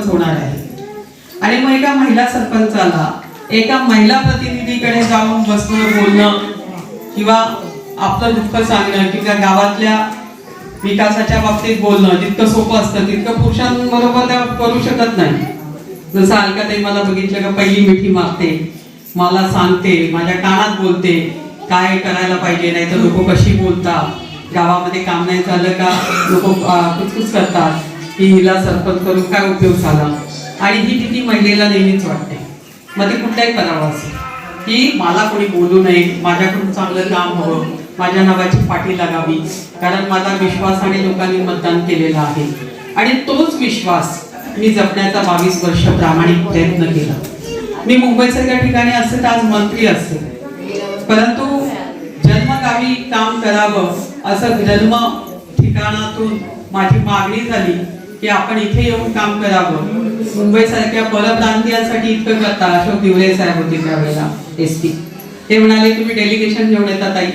सरपंच होणार आहे. आणि मग एका महिला सरपंचाला एका महिला प्रतिनिधीकडे जाऊन बसणं बोलणं किंवा आपलं दुःख सांगणं किंवा गावातल्या विकासाच्या बाबतीत बोलणं जितकं सोपं असतं तितकं पुरुषांबरोबर त्या करू शकत नाही. जसं अलकाताई मला बघितलं का पहिली मिठी मागते मला सांगते माझ्या कानात बोलते काय करायला पाहिजे नाही तर लोक कशी बोलतात गावामध्ये काम नाही झालं का लोक कुचकुच करतात. की हिला सरपंच करून काय उपयोग झाला? आणि ही भीती महिलेला नेहमीच वाटते. मग ते कुठलाही करावं असेल. की मला कोणी बोलू नये माझ्याकडून चांगलं काम हवं माझ्या नावाची पाठी लागावी कारण माझा विश्वास आणि लोकांनी मतदान केलेलं आहे. आणि तोच विश्वास मी जपण्याचा बावीस वर्ष प्रामाणिक प्रयत्न केला. मी मुंबईसारख्या ठिकाणी असते तर आज मंत्री असते परंतु जन्मगावी काम करावं असं जन्म ठिकाणातून माझी मागणी झाली. की आपण इथे येऊन काम करावं. मुंबई सारख्या परप्रांतीयांसाठी इतकं करता अशोक दिवरे साहेब होते त्यावेळेला एस टी ते म्हणाले तुम्ही डेलिगेशन घेऊन येतात ताई.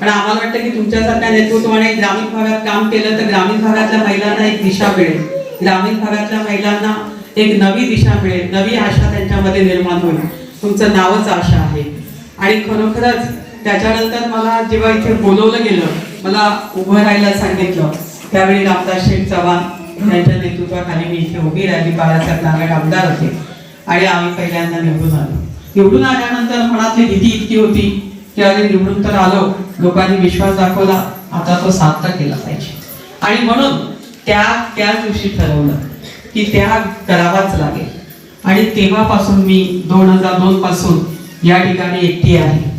पण आम्हाला वाटतं की तुमच्यासारख्या नेतृत्वाने ग्रामीण भागात काम केलं तर ग्रामीण भागातल्या महिलांना एक दिशा मिळेल. ग्रामीण भागातल्या महिलांना एक नवी दिशा मिळेल नवी आशा त्यांच्यामध्ये निर्माण होईल. तुमचं नावच आशा आहे. आणि खरोखरच त्याच्यानंतर मला जेव्हा इथे बोलवलं गेलं मला उभं राहायला सांगितलं त्यावेळी रामदास शेठ चव्हाण यांच्या नेतृत्वाखाली मी इथे उभी राहिली बाळासाहेब नारायण आमदार होते. आणि आम्ही पहिल्यांदा निवडून आलो. निवडून आल्यानंतर मनातली भीती इतकी होती की अरे निवडून तर आलो. लोकांनी विश्वास दाखवला. आता तो साध्य केला पाहिजे. आणि म्हणून त्या त्याच दिवशी ठरवलं की त्या करावाच लागेल. आणि तेव्हापासून मी दोन हजार दोन पासून या ठिकाणी एकटी आहे.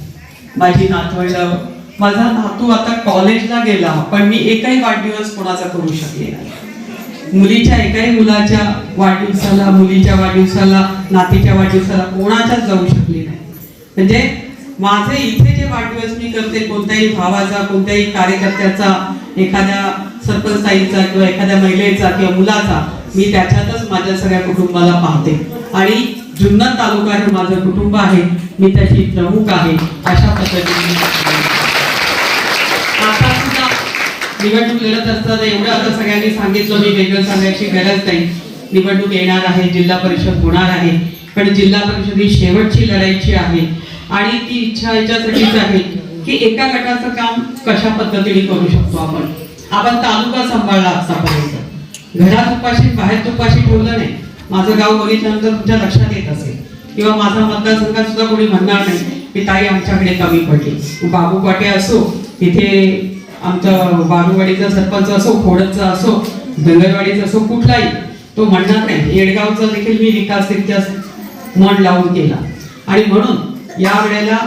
माझी नातवंड माझा नातू आता कॉलेजला गेला पण मी एकही वाढदिवस कोणाचा करू शकले नाही. मुलीच्या एकाही मुलाच्या वाढदिवसाला मुलीच्या वाढदिवसाला नातीच्या वाढदिवसाला कोणाच्याच जाऊ शकले नाही. म्हणजे माझे इथे जे वाढदिवस मी करते कोणत्याही भावाचा कोणत्याही कार्यकर्त्याचा एखाद्या सरपंच ताईचा किंवा एखाद्या महिलेचा किंवा मुलाचा मी त्याच्यातच माझ्या सगळ्या कुटुंबाला पाहते. आणि जुन्नर तालुका हे माझं कुटुंब आहे मी त्याची प्रमुख आहे अशा पद्धतीने निवडणूक लढत असताना एवढं आता सगळ्यांनी सांगितलं मी वेगळं सांगायची गरज नाही. निवडणूक येणार आहे जिल्हा परिषद होणार आहे. पण जिल्हा परिषद ही शेवटची लढाईची आहे. आणि ती इच्छा याच्यासाठीच आहे की एका गटाचं काम कशा पद्धतीने करू शकतो आपण? आपण तालुका सांभाळला आतापर्यंत. घरात उपाशी बाहेर तुपाशी ठेवलं नाही. माझं गाव बघितल्यानंतर तुमच्या लक्षात येत असेल. किंवा माझा मतदारसंघात सुद्धा कोणी म्हणणार नाही की ताई आमच्याकडे कमी पडली. बाबू पाटे असो इथे आमच्या बारूवाडीचा सरपंच असो खोडचा असो धनगरवाडीचा असो कुठलाही तो म्हणणार नाही. येडगावचा देखील मी विकास तितक्याच मन लावून केला. आणि म्हणून या वेळेला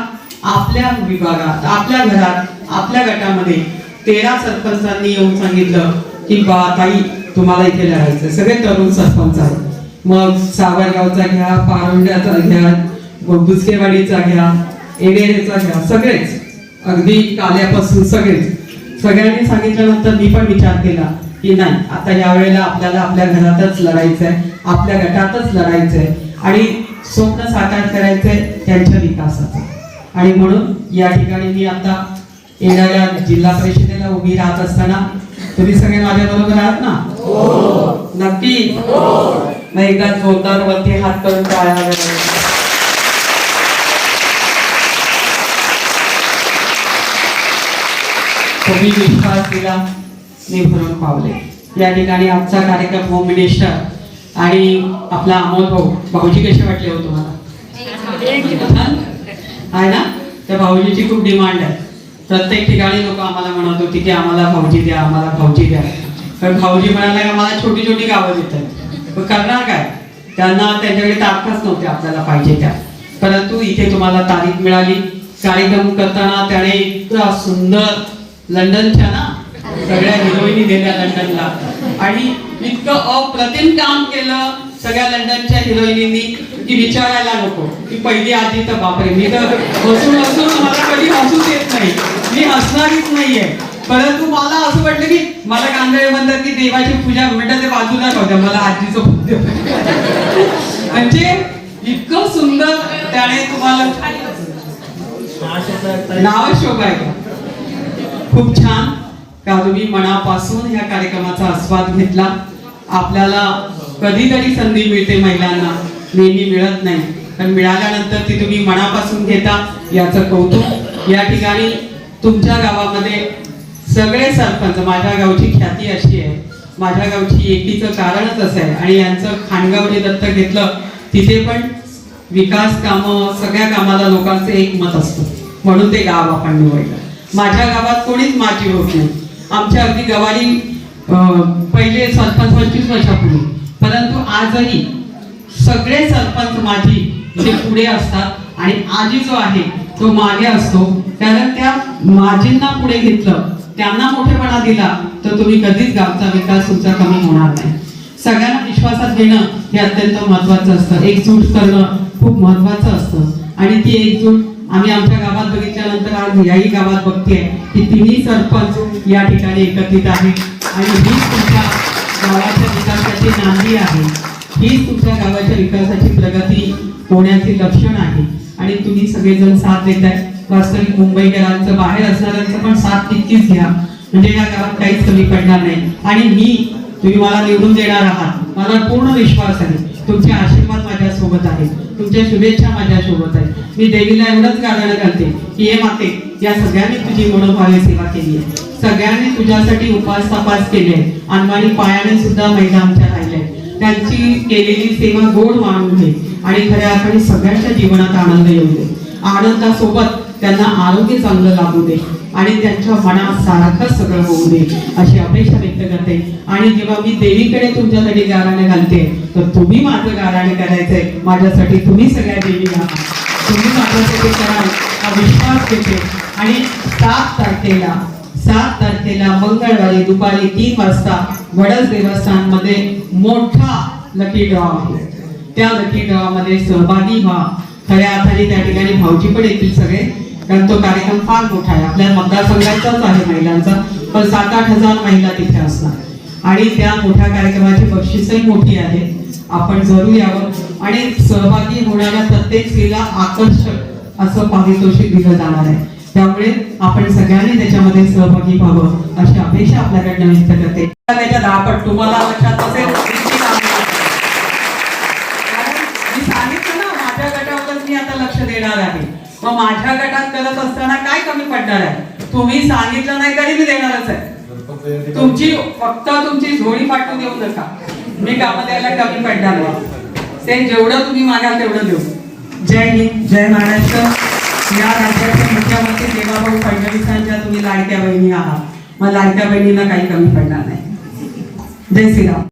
आपल्या विभागात आपल्या घरात आपल्या गटामध्ये तेरा सरपंचांनी येऊन सांगितलं की बा ताई तुम्हाला इथे लढायचं सगळे तरुण सरपंच आहेत. मग सावरगावचा घ्या पारोंड्याचा घ्या बुचकेवाडीचा घ्या एडेरेचा घ्या सगळेच. अगदी काल्यापासून सगळेच. सगळ्यांनी सांगितल्यानंतर मी पण विचार केला की नाही आता या वेळेला आपल्याला आपल्या घरातच लढायचंय आपल्या गटातच लढायचंय आणि स्वप्न साकार करायचंय त्यांच्या विकासाचं. आणि म्हणून या ठिकाणी मी आता येणाऱ्या जिल्हा परिषदेला उभी राहत असताना तुम्ही सगळे माझ्या बरोबर आहात ना? नक्की? मग एकदा जोरदार वरती हात करून टाळ्या वगैरे विश्वास दिला मी भरून पावले. या ठिकाणी आमचा कार्यक्रम होम मिनिस्टर आणि आपला अमोल भाऊ भाऊजी कसे वाटले हो तुम्हाला? आहे ना? त्या भाऊजीची खूप डिमांड आहे. प्रत्येक ठिकाणी लोक आम्हाला म्हणत होती की आम्हाला भाऊजी द्या आम्हाला भाऊजी द्या. पण भाऊजी म्हणाला की मला छोटी छोटी गावं देत आहेत मग करणार काय? त्यांना त्यांच्याकडे तारखाच नव्हत्या आपल्याला पाहिजे त्या. परंतु इथे तुम्हाला तारीख मिळाली. कार्यक्रम करताना त्याने इतका सुंदर लंडनच्या ना? सगळ्या हिरोईनी गेल्या लंडनला. आणि इतकं अप्रतिम काम केलं सगळ्या लंडनच्या हिरोईनींनी की विचारायला नको. की पहिली आधी तर बापरे मी तर हसून हसून मला कधी हसूच येत नाही. मी हसणारीच नाहीये. परंतु मला असं वाटलं की मला कांदळे म्हणतात की देवाची पूजा म्हणतात ते बाजूला नव्हत्या मला आजीचं म्हणजे इतकं सुंदर त्याने तुम्हाला नाव शोभा आहे का खूप छान का तुम्ही मनापासून या कार्यक्रमाचा आस्वाद घेतला. आपल्याला कधीतरी संधी मिळते महिलांना नेहमी मिळत नाही. पण मिळाल्यानंतर ती तुम्ही मनापासून घेता याचं कौतुक. या ठिकाणी तुमच्या गावामध्ये सगळे सरपंच माझ्या गावची ख्याती अशी आहे. माझ्या गावची एकीचं कारणच असं आहे. आणि यांचं खाणगावने दत्त घेतलं तिथे पण विकास कामं सगळ्या कामाला लोकांचं एक मत असतं. म्हणून ते गाव आपण निवडलं. माझ्या गावात कोणीच माझी होत नाही. आमच्या अगदी गवारी अं, पहिले सरपंच पंचवीस वर्षापूर्वी. परंतु आजही सगळे सरपंच माझी जे पुढे असतात आणि आजी जो आहे तो मागे असतो. कारण त्या माजींना पुढे घेतलं त्यांना मोठेपणा दिला तर तुम्ही कधीच गावचा विकास तुमचा कमी होणार नाही. सगळ्यांना विश्वासात घेणं हे अत्यंत महत्वाचं असतं. एकजूट करणं खूप महत्वाचं असतं. आणि ती एकजूट आम्ही आमच्या गावात बघितल्यानंतर आज याही गावात बघते की तिन्ही सरपंच या ठिकाणी एकत्रित आहे आणि हीच तुमच्या गावाच्या विकासाची नांदी आहे. हीच तुमच्या गावाच्या विकासाची प्रगती होण्याचे लक्षण आहे आणि तुम्ही सगळेजण साथ देत आहे वास्तविक मुंबईकरांचं बाहेर असणाऱ्यांचं पण साथ तितकीच घ्या. म्हणजे या गावात काहीच कमी पडणार नाही. आणि मी तुम्ही मला निवडून देणार आहात. मला पूर्ण विश्वास आहे. तुमचे आशीर्वाद माझ्या सोबत आहे तुमच्या शुभेच्छा माझ्या सोबत आहे मी देवीला एवढंच गाणं घालते की हे माते या सगळ्यांनी तुझी मनोभावे सेवा केली आहे. सगळ्यांनी तुझ्यासाठी उपास तपास केले आहे. पायाने सुद्धा महिला आमच्या राहिल्या त्यांची केलेली सेवा गोड मानून घे आणि खऱ्या अर्थाने सगळ्यांच्या जीवनात आनंद येऊ दे. आनंदासोबत त्यांना आरोग्य चांगलं लागू दे. आणि त्यांच्या मनात सारखं सगळं होऊ दे अशी अपेक्षा व्यक्त करते. आणि जेव्हा मी देवीकडे तुमच्यासाठी गाराणे घालते तर तुम्ही माझं गाराणे करायचंय. माझ्यासाठी तुम्ही सगळ्या देवी घाला तुम्ही माझ्यासाठी कराल हा विश्वास घेते. आणि सात तारखेला सात तारखेला मंगळवारी दुपारी तीन वाजता वडस देवस्थानमध्ये मोठा लकी ड्रॉ आहे. त्या लकी ड्रॉ मध्ये सहभागी व्हा. खऱ्या अर्थाने त्या ठिकाणी भाऊजी पण येतील सगळे. कारण तो कार्यक्रम फार मोठा आहे. आपल्या मतदारसंघाचाच आहे महिलांचा पण सात आठ हजार महिला तिथे असणार. आणि त्या मोठ्या कार्यक्रमाची बक्षीसही मोठी आहे. आपण जरूर यावं. आणि सहभागी होणाऱ्या प्रत्येक स्त्रीला आकर्षक असं पारितोषिक दिलं जाणार आहे. त्यामुळे आपण सगळ्यांनी त्याच्यामध्ये सहभागी व्हावं अशी अपेक्षा आपल्याकडनं व्यक्त करते. त्याच्या दहापट तुम्हाला लक्षात असेल मी सांगितलं ना माझ्या गटावरच मी आता लक्ष देणार आहे. मग माझ्या गटात करत असताना काय कमी पडणार आहे? तुम्ही सांगितलं नाही तरी मी देणारच आहे. तुमची फक्त तुमची झोळी पाठवून देऊ नका. मी कामं द्यायला कमी पडणार नाही. ते जेवढं तुम्ही मागाल तेवढं देऊ. जय हिंद जय महाराष्ट्र. या राज्याचे मुख्यमंत्री देवाभाऊ फडणवीसांच्या तुम्ही लाडक्या बहिणी आहात. मग लाडक्या बहिणींना काही कमी पडणार नाही. जय श्रीराम.